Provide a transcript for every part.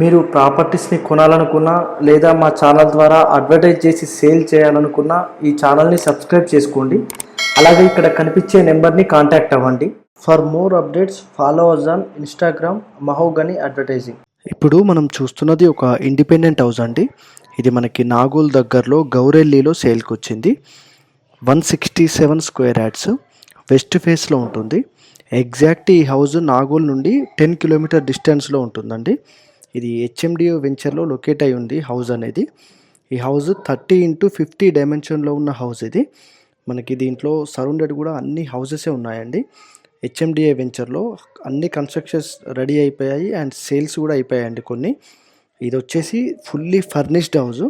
మీరు ప్రాపర్టీస్ని కొనాలనుకున్నా లేదా మా ఛానల్ ద్వారా అడ్వర్టైజ్ చేసి సేల్ చేయాలనుకున్నా ఈ ఛానల్ని సబ్స్క్రైబ్ చేసుకోండి. అలాగే ఇక్కడ కనిపించే నెంబర్ని కాంటాక్ట్ అవ్వండి. For more updates follow us on Instagram Mahogany advertising ఇప్పుడు మనం చూస్తున్నది ఒక ఇండిపెండెంట్ హౌస్ అండి. ఇది మనకి నాగోల్ దగ్గరలో గౌరెల్లిలో సేల్కి వచ్చింది. One sixty seven square yards west ఫేస్లో ఉంటుంది. ఎగ్జాక్ట్ ఈ హౌస్ నాగోల్ నుండి టెన్ కిలోమీటర్ డిస్టెన్స్లో ఉంటుందండి. ఇది హెచ్ఎండిఓ వెంచర్లో లొకేట్ అయి ఉంది హౌస్ అనేది. ఈ హౌస్ థర్టీ ఇంటూ ఫిఫ్టీ డైమెన్షన్లో ఉన్న హౌస్ ఇది. మనకి దీంట్లో సరౌండెడ్ కూడా అన్ని హౌసెసే ఉన్నాయండి. హెచ్ఎండిఏ వెంచర్లో అన్ని కన్స్ట్రక్షన్స్ రెడీ అయిపోయాయి అండ్ సేల్స్ కూడా అయిపోయాయండి కొన్ని. ఇది వచ్చేసి ఫుల్లీ ఫర్నిష్డ్ హౌస్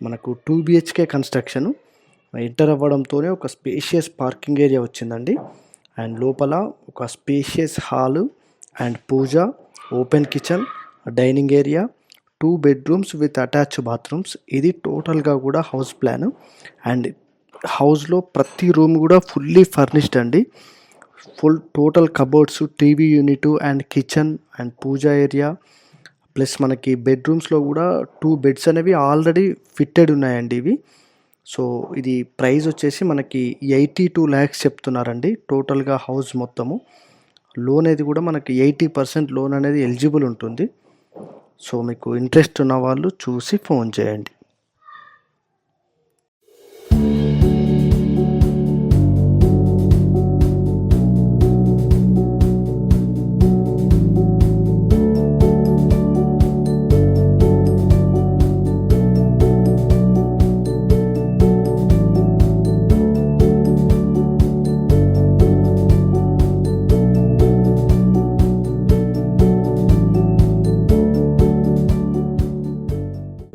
మనకు టూ బిహెచ్కే కన్స్ట్రక్షన్ ఎంటర్ అవ్వడంతోనే ఒక స్పేషియస్ పార్కింగ్ ఏరియా వచ్చిందండి. అండ్ లోపల ఒక spacious hall and puja open kitchen dining area two bedrooms with attach bathrooms ఇది టోటల్గా కూడా హౌస్ ప్లాన్. అండ్ హౌస్లో ప్రతి రూమ్ కూడా ఫుల్లీ ఫర్నిష్డ్ అండి. Full total cupboards TV unit and kitchen and puja area. Plus మనకి బెడ్రూమ్స్లో కూడా టూ బెడ్స్ అనేవి ఆల్రెడీ ఫిట్టెడ్ ఉన్నాయండి ఇవి. సో ఇది ప్రైస్ వచ్చేసి మనకి ఎయిటీ టూ ల్యాక్స్ చెప్తున్నారండి టోటల్గా హౌస్ మొత్తము. లోన్ అనేది కూడా మనకి ఎయిటీ పర్సెంట్ లోన్ అనేది ఎలిజిబుల్ ఉంటుంది. సో మీకు ఇంట్రెస్ట్ ఉన్న వాళ్ళు చూసి ఫోన్ చేయండి.